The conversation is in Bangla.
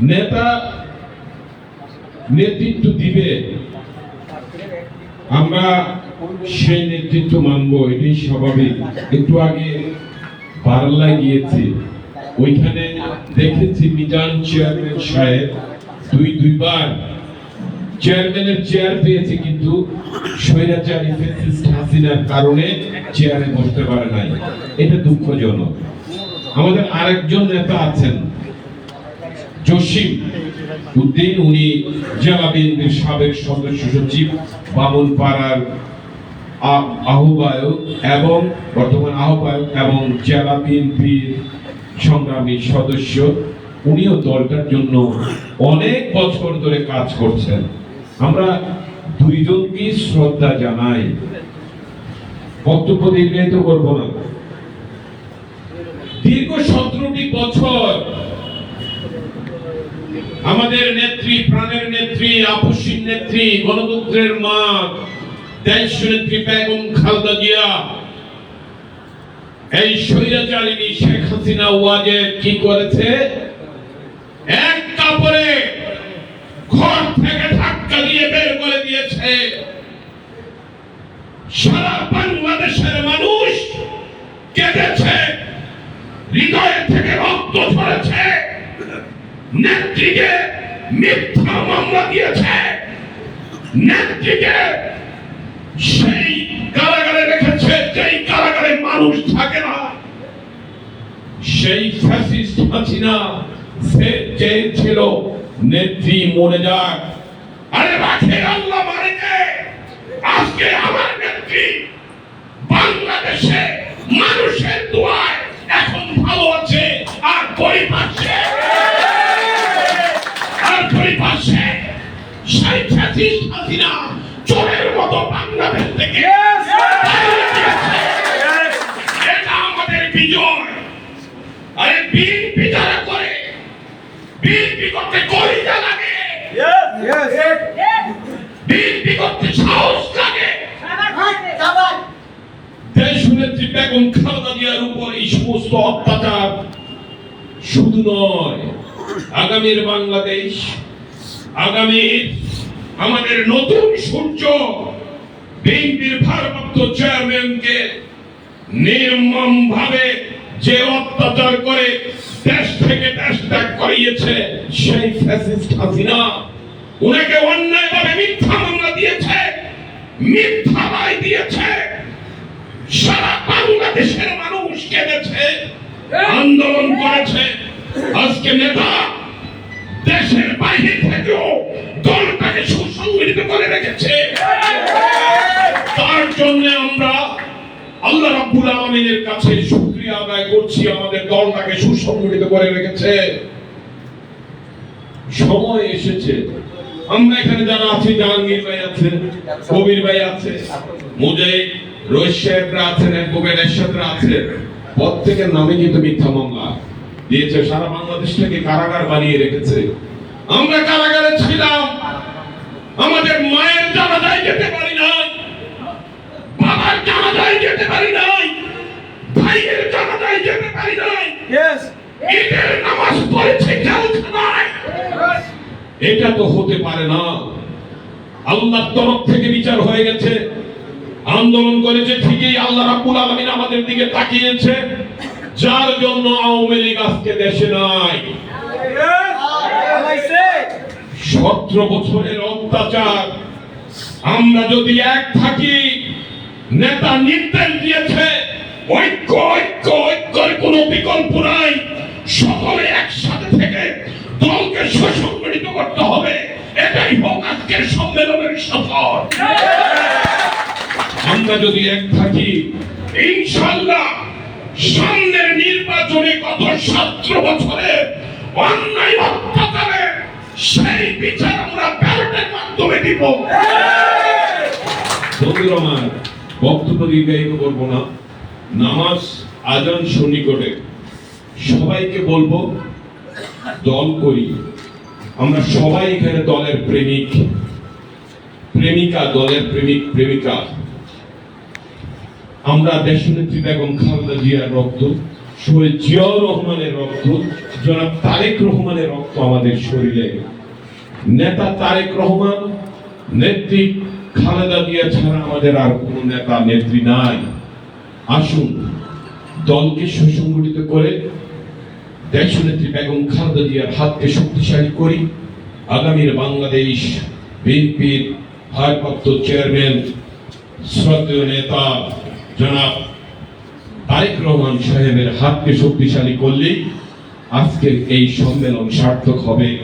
নেতা নেতৃত্ব দিবে। আমরা সেই নেতৃত্ব মানব, এটাই স্বাভাবিক। একটু আগে বারলায় গিয়েছি। ওইখানে দেখেছি মিজান চেয়ারম্যান সাহেব দুই, দুইবার চেয়ারম্যানের চেয়ার পেয়েছে, কিন্তু স্বৈরাচারী ফ্যাসিস্ট হাসিনার কারণে চেয়ারে বসতে পারে নাই। এটা দুঃখজনক। আমাদের আরেকজন নেতা আছেন জসিম উদ্দিন, উনি জেলা বিএনপির সাবেক সদস্য সচিব বামন পাড়ার আহ্বায়ক এবং বর্তমান আহ্বায়ক এবং জেলা বিএনপির সংগ্রামী সদস্য। উনিও দলটার জন্য অনেক বছর ধরে কাজ করছেন। আমরা দুইজনকে শ্রদ্ধা জানাই। বক্তব্য দীর্ঘায়িত করব না। দীর্ঘ সতেরোটি বছর আমাদের নেত্রী, প্রাণের নেত্রী আপসীর নেত্রী, গণতন্ত্রের মা দেশ নেত্রী, বেগম খালেদা জিয়া। এই স্বৈরাচারিণী শেখ হাসিনা ওয়াজের কি করেছে? এক কাপড়ে ঘর থেকে ধাক্কা দিয়ে বের করে দিয়েছে। সারা বাংলাদেশের মানুষ কেঁদেছে, হৃদয় থেকে রক্ত ঝরেছে। নেত্রীকে মিথ্যা মামলা দিয়েছে। নেত্রীকে সেই কারাগারে রেখেছে যেই কারাগারে মানুষ থাকে না। সেই ফ্যাসিস্ট সে চেয়েছিল নেত্রী মরে যাক। আরে রাখে আল্লাহ মারেকে। আজকে আমার নেত্রী বাংলাদেশে হাসিনা চোরের মতো বাংলাদেশ থেকে। এটা আমাদের বিজয়। আরে বিএনপি যারা করে বিএনপি করতে কলিজা লাগে। বিএনপি করতে সাহস লাগে। দেশ নেত্রী বেগম খালেদা জিয়ার উপর এই সমস্ত অত্যাচার শুধু নয় আগামীর বাংলাদেশ আগামীর আমাদের নতুন সূর্য বিএনপির ভারপ্রাপ্ত চেয়ারম্যানকে নির্মম ভাবে যে অত্যাচার করে দেশ থেকে দেশ ত্যাগ করিয়েছে, সেই ফ্যাসিস্ট হাসিনা। উনাকে অন্যায়ভাবে মিথ্যা মামলা দিয়েছে, মিথ্যা রায় দিয়েছে। সারা বাংলাদেশের মানুষ কেঁদেছে, আন্দোলন করেছে। আজকে নেতা দেশের বাইরে থেকেও দলটাকে সুসংগঠিত করে রেখেছে। তার জন্য আমরা আল্লাহ রাব্বুল কাছে আদায় করছি, আমাদের দলটাকে সুসংগঠিত করে রেখেছে। সময় এসেছে। আমরা এখানে যারা আছি, জাহাঙ্গীর ভাই আছে কবির ভাই আছে, মুজাহিদ রোহিত সাহেবরা আছেন, অ্যাডভোকেট এরশাদরা আছে প্রত্যেকের নামে কিন্তু মিথ্যা মামলা। দিয়েছে সারা বাংলাদেশ থেকে কারাগার বানিয়ে রেখেছে। আমরা কারাগারে ছিলাম। আমাদের মায়ের জানাজায় যেতে পারি না বাবার জানাজায় যেতে পারি নাই। ভাইয়ের জানাজায় যেতে পারি নাই। ঈদের নামাজ পড়েছে জেলখানায় এটা তো হতে পারে না। আল্লাহর তরফ থেকে বিচার হয়ে গেছে। আন্দোলন করেছে ঠিকই আল্লাহ রাব্বুল আলামিন আমাদের দিকে তাকিয়েছে। যার জন্য আওয়ামী লীগ আজকে দেশে নাই। সতেরো বছরের অত্যাচার। আমরা যদি এক থাকি, নেতা নির্দেশ দিয়েছে, ঐক্য ঐক্য, ঐক্যের কোনো বিকল্প নাই। সকলে একসাথে থেকে দলকে সুসংগঠিত করতে হবে। এটাই হোক আজকের সম্মেলনের সফল। আমরা যদি এক থাকি ইনশাল্লাহ সামনের নির্বাচনে গত সতেরো বছরে অন্যায় অত্যাচারে সেই বিচার আমরা ব্যালটের মাধ্যমে দিব। বক্তব্য দীর্ঘায়িত করব না। নামাজ আজান সন্নিকটে সবাইকে বলব, দল করি। আমরা সবাই এখানে দলের প্রেমিক। প্রেমিকা, দলের প্রেমিক, প্রেমিকা। আমরা দেশনেত্রী বেগম খালেদা জিয়ার রক্ত, শহীদ জিয়াউর রহমানের রক্ত, জনাব তারেক রহমানের রক্ত আমাদের শরীরে। নেতা তারেক রহমান, নেত্রী খালেদা জিয়া ছাড়া আমাদের আর কোনো নেতা নেত্রী নাই। আসুন, দলকে সুসংগঠিত করে দেশনেত্রী বেগম খালেদা জিয়ার হাতকে শক্তিশালী করি। আগামীর বাংলাদেশ বিএনপির ভারপ্রাপ্ত চেয়ারম্যান, শ্রদ্ধেয় নেতা জনাব তারেক রহমান সাহেবের হাতকে শক্তিশালী করলে আজকের এই সম্মেলন সার্থক হবে।